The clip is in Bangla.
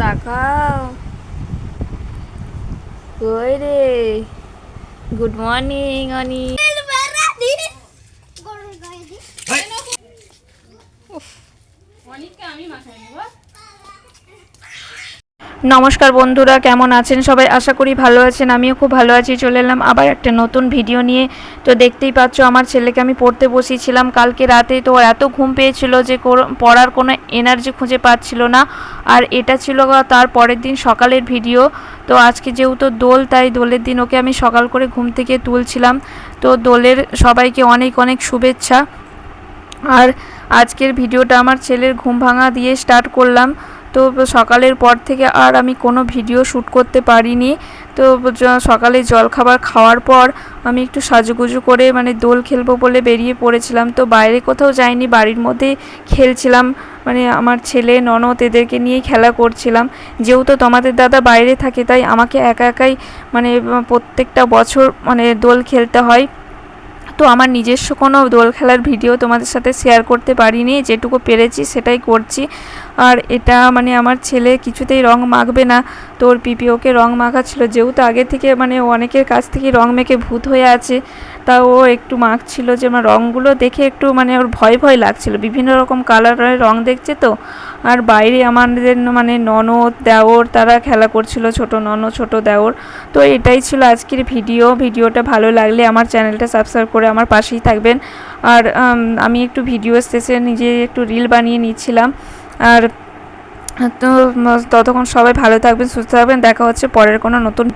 তাকাও। কই রে। গুড মর্নিং অনি নমস্কার বন্ধুরা, কেমন আছেন সবাই? আশা করি ভালো আছেন, আমিও খুব ভালো আছি। চলে এলাম আবার একটা নতুন ভিডিও নিয়ে। তো দেখতেই পাচ্ছ, আমার ছেলেকে আমি পড়তে বসিয়েছিলাম কালকে রাতে। তো এত ঘুম পেয়েছিল যে পড়ার কোনো এনার্জি খুঁজে পাচ্ছিল না। আর এটা ছিল তার পরের দিন সকালের ভিডিও। তো আজকে যেহেতু দোল, তাই দোলের দিন ওকে আমি সকাল করে ঘুম থেকে তুলছিলাম। তো দোলের সবাইকে অনেক অনেক শুভেচ্ছা। আর আজকের ভিডিওটা আমার ছেলের ঘুম ভাঙা দিয়ে স্টার্ট করলাম। তো সকালের পর থেকে আর আমি কোনো ভিডিও শ্যুট করতে পারিনি। তো সকালে জলখাবার খাওয়ার পর আমি একটু সাজুগুজু করে মানে দোল খেলব বলে বেরিয়ে পড়েছিলাম। তো বাইরে কোথাও যাইনি, বাড়ির মধ্যে খেলছিলাম। মানে আমার ছেলে, ননদ এদেরকে নিয়েই খেলা করছিলাম। যেহেতু তোমাদের দাদা বাইরে থাকে, তাই আমাকে একা একাই মানে প্রত্যেকটা বছর মানে দোল খেলতে হয়। তো আমার নিজস্ব কোনো দোল খেলার ভিডিও তোমাদের সাথে শেয়ার করতে পারিনি, যেটুকু পেরেছি সেটাই করছি। আর এটা মানে আমার ছেলে কিছুতেই রং মাখবে না, তো ওর পিপি ওকে রং মাখাচ্ছিল। যেহেতু আগে থেকে মানে অনেকের কাছ থেকে রং মেখে ভূত হয়ে আছে, তা ও একটু মাখছিল যে আমার রঙগুলো দেখে একটু মানে ওর ভয় ভয় লাগছিল। বিভিন্ন রকম কালারের রং দেখছে তো আর বাইরে আমাদের মানে ননদ, দেওর, তারা খেলা করছিল, ছোট ননদ, ছোট দেওর। তো এটাই ছিল আজকের ভিডিও। ভিডিওটা ভালো লাগলে আমার চ্যানেলটা সাবস্ক্রাইব করে আমার পাশেই থাকবেন। আর আমি একটু ভিডিও শেষে নিজে একটু রিল বানিয়ে নিচ্ছিলাম। আর, তো ততক্ষণ সবাই ভালো থাকবেন, সুস্থ থাকবেন। দেখা হচ্ছে পরের কোনো নতুন